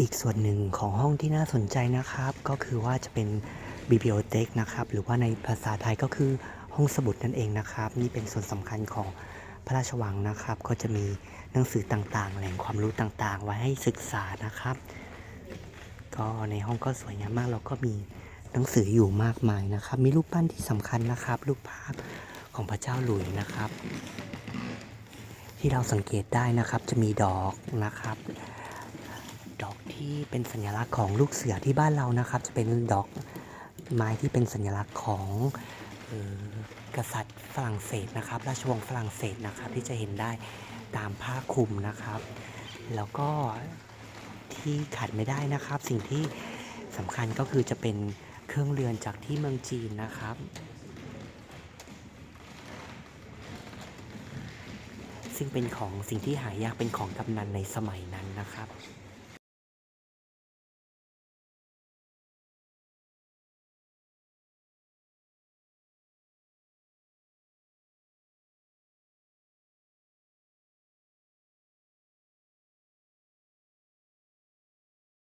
อีกส่วนหนึ่งของห้องที่น่าสนใจนะครับ ก็คือว่าจะเป็น bibliotheque นะครับหรือว่าในภาษาไทยก็คือห้องสมุดนั่นเองนะครับ นี่เป็นส่วนสำคัญของพระราชวังนะครับ ก็จะมีหนังสือต่างๆ แหล่งความรู้ต่างๆ ไว้ให้ศึกษานะครับ ก็ในห้องก็สวยงามมากแล้วก็มีหนังสืออยู่มากมายนะครับ มีรูปปั้นที่สำคัญนะครับ รูปภาพของพระเจ้าหลุยส์นะครับ ที่เราสังเกตได้นะครับจะมีดอกนะครับ ที่เป็นสัญลักษณ์ของลูกเสือที่บ้านเรานะครับ จะเป็นดอกไม้ที่เป็นสัญลักษณ์ของออกษัตริย์ฝรั่งเศสนะครับ ราชวงศ์ฝรั่งเศสนะครับ ที่จะเห็นได้ตามผ้าคลุมนะครับ แล้วก็ที่ขาดไม่ได้นะครับ สิ่งที่สำคัญก็คือจะเป็นเครื่องเรือนจากที่เมืองจีนนะครับ ซึ่งเป็นของสิ่งที่หายากเป็นของกำนันในสมัยนั้นนะครับ